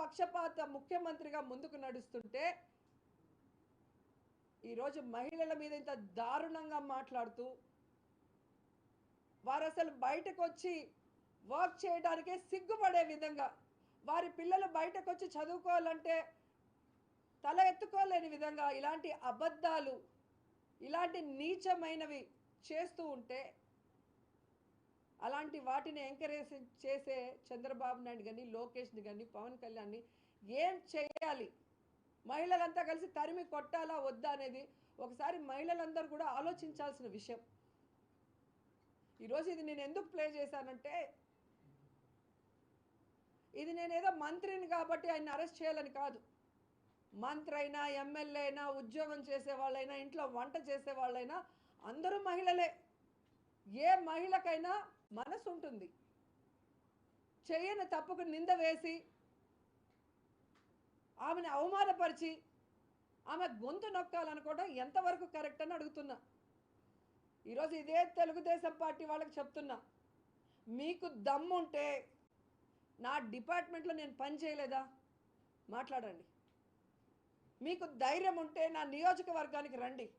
పక్షపాత ముఖ్యమంత్రిగా ముందుకు నడుస్తుంటే ఈరోజు మహిళల మీద ఇంత దారుణంగా మాట్లాడుతూ వారు అసలు బయటకు వచ్చి వర్క్ చేయడానికే సిగ్గుపడే విధంగా వారి పిల్లలు బయటకు వచ్చి చదువుకోవాలంటే తల ఎత్తుకోలేని విధంగా ఇలాంటి అబద్ధాలు ఇలాంటి నీచమైనవి చేస్తూ ఉంటే అలాంటి వాటిని ఎంకరేజ్ చేసే చంద్రబాబు నాయుడు కానీ లోకేష్ని కానీ పవన్ కళ్యాణ్ని ఏం చేయాలి? మహిళలంతా కలిసి తరిమి కొట్టాలా వద్దా అనేది ఒకసారి మహిళలందరూ కూడా ఆలోచించాల్సిన విషయం. ఈరోజు ఇది నేను ఎందుకు ప్లే చేశానంటే ఇది నేనేదో మంత్రిని కాబట్టి ఆయన అరెస్ట్ చేయాలని కాదు. మంత్రి అయినా ఎమ్మెల్యే అయినా ఉద్యోగం చేసే వాళ్ళైనా ఇంట్లో వంట చేసే వాళ్ళైనా అందరూ మహిళలే. ఏ మహిళకైనా మనసు ఉంటుంది. చేయని తప్పుకు నింద వేసి ఆమెను అవమానపరిచి ఆమె గొంతు నొక్కాలనుకోవడం ఎంతవరకు కరెక్ట్ అని అడుగుతున్నా. ఈరోజు ఇదే తెలుగుదేశం పార్టీ వాళ్ళకి చెప్తున్నా. మీకు దమ్ముంటే నా డిపార్ట్మెంట్లో నేను పని చేయలేదా? మాట్లాడండి. మీకు ధైర్యం ఉంటే నా నియోజకవర్గానికి రండి.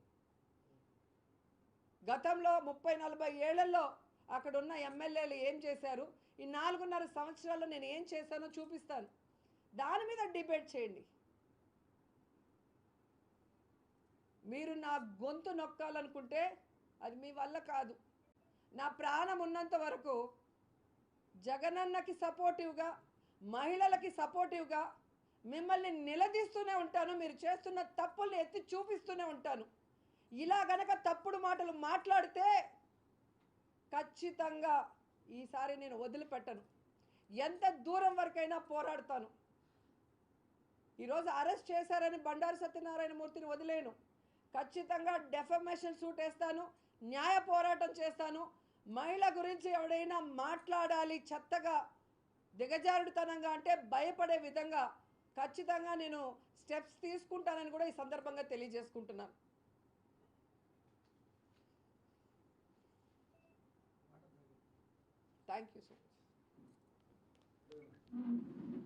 గతంలో ముప్పై నలభై ఏళ్ళలో అక్కడ ఉన్న ఎమ్మెల్యేలు ఏం చేశారు? ఈ నాలుగున్నర సంవత్సరాల్లో నేను ఏం చేశానో చూపిస్తాను. దాని మీద డిబేట్ చేయండి. మీరు నా గొంతు నొక్కాలనుకుంటే అది మీ వల్ల కాదు. నా ప్రాణం ఉన్నంత వరకు జగనన్నకి సపోర్టివ్గా మహిళలకి సపోర్టివ్గా మిమ్మల్ని నిలదీస్తూనే ఉంటాను. మీరు చేస్తున్న తప్పుల్ని ఎత్తి చూపిస్తూనే ఉంటాను. ఇలా గనక తప్పుడు మాటలు మాట్లాడితే ఖచ్చితంగా ఈసారి నేను వదిలిపెట్టను. ఎంత దూరం వరకైనా పోరాడతాను. ఈరోజు అరెస్ట్ చేశారని బండారు సత్యనారాయణ మూర్తిని వదిలేను. ఖచ్చితంగా డెఫమేషన్ సూట్ వేస్తాను న్యాయ పోరాటం చేస్తాను. మహిళ గురించి ఎవడైనా మాట్లాడాలి చెత్తగా దిగజారుడుతనంగా అంటే భయపడే విధంగా ఖచ్చితంగా నేను స్టెప్స్ తీసుకుంటానని కూడా ఈ సందర్భంగా తెలియజేసుకుంటున్నాను. Thank you so much. Mm.